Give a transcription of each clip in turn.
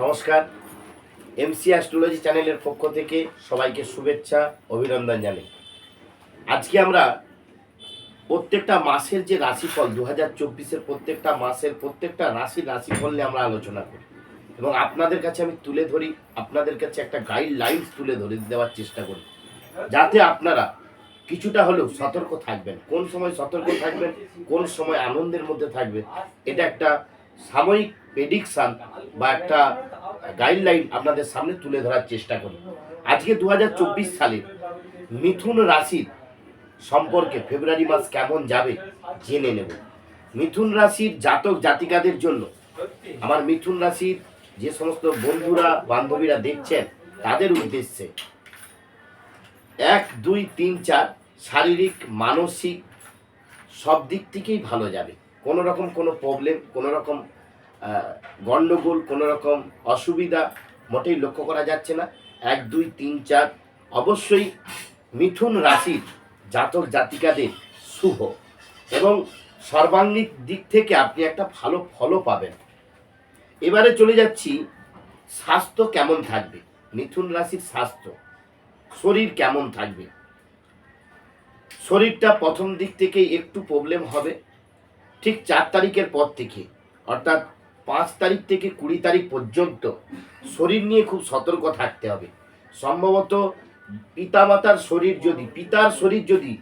নমস্কার। MC astrology চ্যানেলের পক্ষ থেকে সবাইকে শুভেচ্ছা, অভিনন্দন জানাই। আজকে আমরা প্রত্যেকটা মাসের যে রাশিফল দু হাজার চব্বিশের প্রত্যেকটা মাসের প্রত্যেকটা রাশির রাশিফল নিয়ে আমরা আলোচনা করি। এবং আপনাদের কাছে আমি তুলে ধরি, আপনাদের কাছে একটা গাইডলাইন্স তুলে ধরে দেওয়ার চেষ্টা করি। যাতে আপনারা কিছুটা হলেও সতর্ক থাকবেন। কোন সময় সতর্ক থাকবেন, কোন সময় আনন্দের মধ্যে থাকবেন, এটা একটা সাময়িক প্রেডিকশান বা একটা গাইডলাইন আপনাদের সামনে তুলে ধরার চেষ্টা করি। আজকে দু হাজার চব্বিশ সালে মিথুন রাশির সম্পর্কে ফেব্রুয়ারি মাস কেমন যাবে জেনে নেব। মিথুন রাশির জাতক জাতিকাদের জন্য আমার মিথুন রাশির যে সমস্ত বন্ধুরা, বান্ধবীরা দেখছেন, তাদের উদ্দেশ্যে এক, দুই, তিন, চার শারীরিক, মানসিক সব দিক থেকেই ভালো যাবে। কোনো রকম কোনো প্রবলেম কোনো রকম গণ্ডগোল কোনো রকম অসুবিধা মোটেই লক্ষ্য করা যাচ্ছে না। এক, দুই, তিন, চার, অবশ্যই মিথুন রাশির জাতক জাতিকাদের শুভ এবং সর্বাঙ্গিক দিক থেকে আপনি একটা ভালো ফলও পাবেন। এবারে চলে যাচ্ছি, স্বাস্থ্য কেমন থাকবে? মিথুন রাশির স্বাস্থ্য, শরীর কেমন থাকবে? শরীরটা প্রথম দিক থেকে একটু প্রবলেম হবে। ঠিক চার তারিখের পর থেকে, অর্থাৎ পাঁচ তারিখ থেকে কুড়ি তারিখ পর্যন্ত শরীর নিয়ে খুব সতর্ক থাকতে হবে। সম্ভবত পিতামাতার শরীর যদি, পিতার শরীর যদি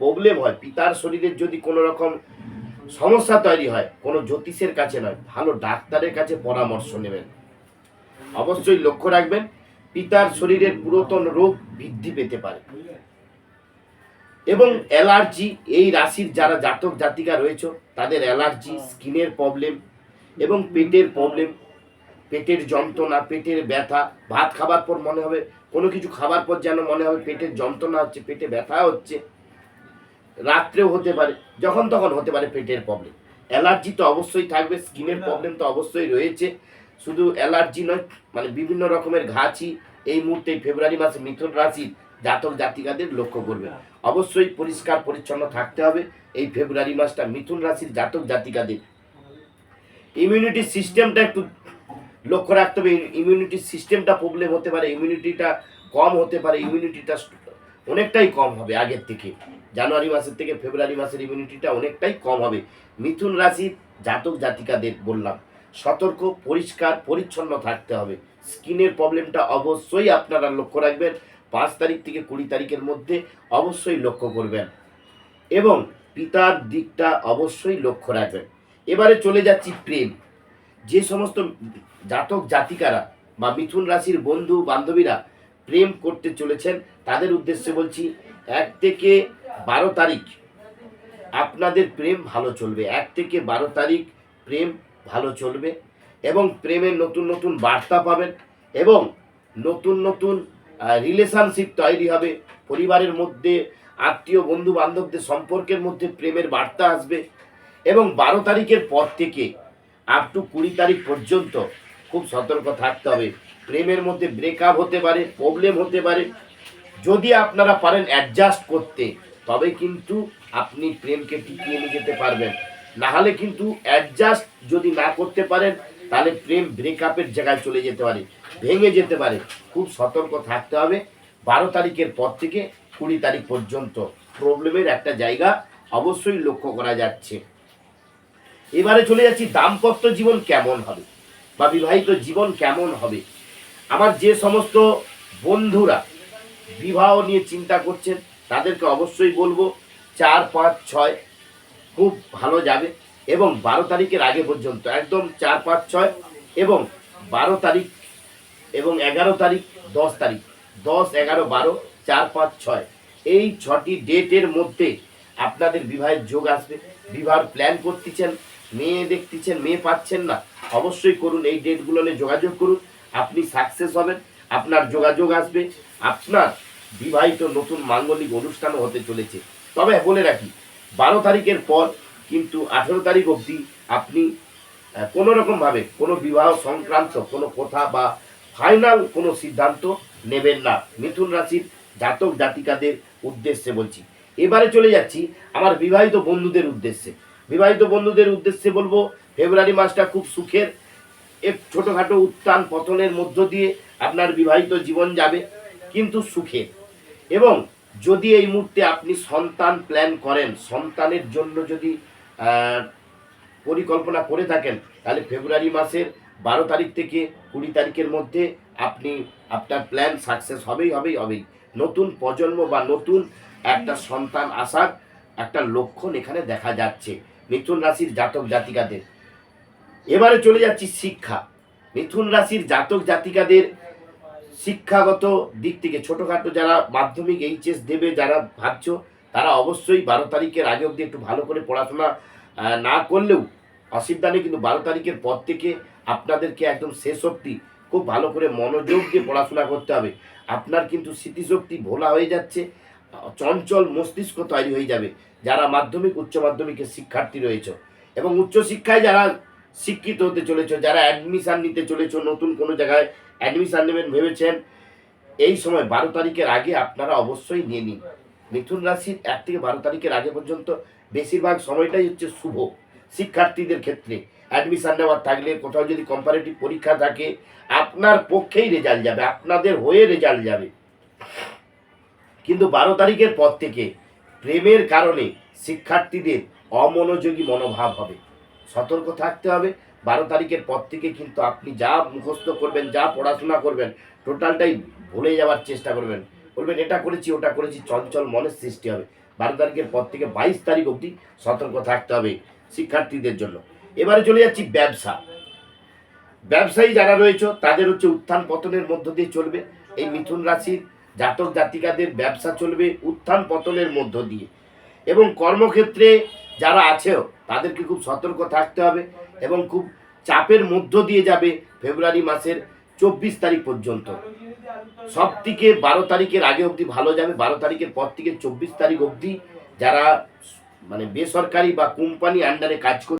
প্রবলেম হয়, পিতার শরীরের যদি কোনো রকম সমস্যা তৈরি হয়, কোনো জ্যোতিষের কাছে নয়, ভালো ডাক্তারের কাছে পরামর্শ নেবেন। অবশ্যই লক্ষ্য রাখবেন, পিতার শরীরের পুরাতন রোগ বৃদ্ধি পেতে পারে। এবং অ্যালার্জি এই রাশির যারা জাতক জাতিকা রয়েছে তাদের অ্যালার্জি স্কিনের প্রবলেম এবং পেটের প্রবলেম পেটের যন্ত্রণা পেটের ব্যথা ভাত খাবার পর মনে হবে কোনো কিছু খাবার পর যেন মনে হবে পেটের যন্ত্রণা হচ্ছে পেটে ব্যথা হচ্ছে। রাত্রেও হতে পারে যখন তখন হতে পারে পেটের প্রবলেম অ্যালার্জি তো অবশ্যই থাকবে স্কিনের প্রবলেম তো অবশ্যই রয়েছে। শুধু অ্যালার্জি নয় মানে বিভিন্ন রকমের ঘাঁচি এই মুহূর্তে ফেব্রুয়ারি মাসে মিথুন রাশির জাতক জাতিকাদের লক্ষ্য করবে। অবশ্যই পরিষ্কার পরিচ্ছন্ন থাকতে হবে। এই ফেব্রুয়ারি মাসটা মিথুন রাশির জাতক জাতিকাদের। ইমিউনিটি সিস্টেমটা একটু লক্ষ্য রাখতে হবে। ইমিউনিটি সিস্টেমটা প্রবলেম হতে পারে ইমিউনিটিটা কম হতে পারে ইমিউনিটিটা অনেকটাই কম হবে আগের থেকে। জানুয়ারি মাসের থেকে ফেব্রুয়ারি মাসের ইমিউনিটিটা অনেকটাই কম হবে। মিথুন রাশির জাতক জাতিকাদের বললাম, সতর্ক, পরিষ্কার, পরিচ্ছন্ন থাকতে হবে। স্কিনের প্রবলেমটা অবশ্যই আপনারা লক্ষ্য রাখবেন। পাঁচ তারিখ থেকে কুড়ি তারিখের মধ্যে অবশ্যই লক্ষ্য করবেন। এবং পিতার দিকটা অবশ্যই লক্ষ্য রাখবেন। এবারে চলে যাচ্ছি প্রেম। যে সমস্ত জাতক জাতিকারা বা মিথুন রাশির বন্ধু বান্ধবীরা প্রেম করতে চলেছেন, তাদের উদ্দেশ্যে বলছি, এক থেকে বারো তারিখ আপনাদের প্রেম ভালো চলবে। এক থেকে বারো তারিখ প্রেম ভালো চলবে এবং প্রেমের নতুন নতুন বার্তা পাবেন এবং নতুন নতুন রিলেশনশিপ তৈরি হবে। পরিবারের মধ্যে, আত্মীয় বন্ধু বান্ধবদের সম্পর্কের মধ্যে প্রেমের বার্তা আসবে এবং বারো তারিখের পর থেকে আপ টু কুড়ি তারিখ পর্যন্ত খুব সতর্ক থাকতে হবে। প্রেমের মধ্যে ব্রেকআপ হতে পারে প্রবলেম হতে পারে। যদি আপনারা পারেন অ্যাডজাস্ট করতে, তবে কিন্তু আপনি প্রেমকে টিকিয়ে নিয়ে যেতে পারবেন। না হলে কিন্তু অ্যাডজাস্ট যদি না করতে পারেন, তাহলে প্রেম ব্রেকআপের জায়গায় চলে যেতে পারে। ভেঙে যেতে পারে। খুব সতর্ক থাকতে হবে। বারো তারিখের পর থেকে কুড়ি তারিখ পর্যন্ত প্রবলেমের একটা জায়গা অবশ্যই লক্ষ্য করা যাচ্ছে। এবারে চলে যাচ্ছি, দাম্পত্য জীবন কেমন হবে? বা বিবাহিত জীবন কেমন হবে? আমার যে সমস্ত বন্ধুরা বিবাহ নিয়ে চিন্তা করছেন, তাদেরকে অবশ্যই বলব, চার, পাঁচ, ছয় খুব ভালো যাবে এবং বারো তারিখের আগে পর্যন্ত, একদম চার, পাঁচ, ছয় এবং বারো তারিখ এবং এগারো তারিখ, দশ তারিখ। দশ, এগারো, বারো, চার, পাঁচ, ছয়। এই ছটি ডেটের মধ্যে আপনাদের বিবাহের যোগ আসবে। বিবাহ প্ল্যান করতেছেন, মেয়ে দেখতেছেন, মেয়ে পাচ্ছেন না, অবশ্যই করুন। এই ডেটগুলো নিয়ে যোগাযোগ করুন। আপনি সাকসেস হবেন, আপনার যোগাযোগ আসবে। আপনার বিবাহিত নতুন মাঙ্গলিক অনুষ্ঠানও হতে চলেছে। তবে বলে রাখি, বারো তারিখের পর কিন্তু আঠেরো তারিখ অবধি আপনি কোনো রকমভাবে কোনো বিবাহ সংক্রান্ত কোনো কথা বা ফাইনাল কোনো সিদ্ধান্ত নেবেন না। মিথুন রাশির জাতক জাতিকাদের উদ্দেশ্যে বলছি। এবারে চলে যাচ্ছি আমার বিবাহিত বন্ধুদের উদ্দেশ্যে। বিবাহিত বন্ধুদের উদ্দেশ্যে বলব, ফেব্রুয়ারি মাসটা খুব সুখের। এক ছোটোখাটো উত্থান পতনের মধ্য দিয়ে আপনার বিবাহিত জীবন যাবে, কিন্তু সুখে এবং যদি এই মুহূর্তে আপনি সন্তান প্ল্যান করেন, সন্তানের জন্য যদি পরিকল্পনা করে থাকেন, তাহলে ফেব্রুয়ারি মাসের বারো তারিখ থেকে কুড়ি তারিখের মধ্যে আপনি, আপনার প্ল্যান সাকসেস হবেই হবেই হবেই। নতুন প্রজন্ম বা নতুন একটা সন্তান আসার একটা লক্ষণ এখানে দেখা যাচ্ছে, মিথুন রাশির জাতক জাতিকাদের। এবারে চলে যাচ্ছি শিক্ষা। মিথুন রাশির জাতক জাতিকাদের শিক্ষাগত দিক থেকে ছোটোখাটো যারা মাধ্যমিক এইচএস দেবে যারা ভাবছ, তারা অবশ্যই বারো তারিখের আগে অবধি একটু ভালো করে পড়াশোনা না করলেও অসুবিধা নেই কিন্তু বারো তারিখের পর থেকে আপনাদেরকে একদম শেষ অবধি খুব ভালো করে মনোযোগ দিয়ে পড়াশোনা করতে হবে। আপনার কিন্তু স্মৃতিশক্তি ভোলা হয়ে যাচ্ছে, চঞ্চল মস্তিষ্ক তৈরি হয়ে যাবে, যারা মাধ্যমিক, উচ্চ মাধ্যমিকের শিক্ষার্থী রয়েছে। এবং উচ্চশিক্ষায় যারা শিক্ষিত হতে চলেছ, যারা অ্যাডমিশান নিতে চলেছ, নতুন কোনো জায়গায় অ্যাডমিশান নেবেন ভেবেছেন, এই সময় বারো তারিখের আগে আপনারা অবশ্যই নিয়ে নিন। মিথুন রাশির এক থেকে বারো তারিখের আগে পর্যন্ত বেশিরভাগ সময়টাই হচ্ছে শুভ। শিক্ষার্থীদের ক্ষেত্রে অ্যাডমিশান নেওয়ার থাকলে কোথাও যদি কম্পারেটিভ পরীক্ষা থাকে, আপনার পক্ষেই রেজাল্ট যাবে, আপনাদের হয়ে রেজাল্ট যাবে। কিন্তু বারো তারিখের পর থেকে প্রেমের কারণে শিক্ষার্থীদের অমনোযোগী মনোভাব হবে। সতর্ক থাকতে হবে। বারো তারিখের পর থেকে কিন্তু আপনি যা মুখস্থ করবেন, যা পড়াশোনা করবেন টোটালটাই ভুলে যাওয়ার চেষ্টা করবেন। বলবেন, এটা করেছি, ওটা করেছি। চঞ্চল মনের সৃষ্টি হবে। বারো তারিখের পর থেকে বাইশ তারিখ অবধি সতর্ক থাকতে হবে। শিক্ষার্থীদের জন্য। এবারে চলে যাচ্ছি ব্যবসা। ব্যবসায়ী যারা রয়েছে, তাদের হচ্ছে উত্থান পতনের মধ্য দিয়ে চলবে। এই মিথুন রাশির জাতক জাতিকাদের ব্যবসা চলবে উত্থান পতনের মধ্য দিয়ে। এবং কর্মক্ষেত্রে যারা আছেও, তাদেরকে খুব সতর্ক থাকতে হবে এবং খুব চাপের মধ্য দিয়ে যাবে ফেব্রুয়ারি মাসের চব্বিশ তারিখ পর্যন্ত। সব থেকে বারো তারিখের আগে অবধি ভালো যাবে। বারো তারিখের পর থেকে চব্বিশ তারিখ অবধি যারা মানে বেসরকারি বা কোম্পানি আন্ডারে কাজ করছে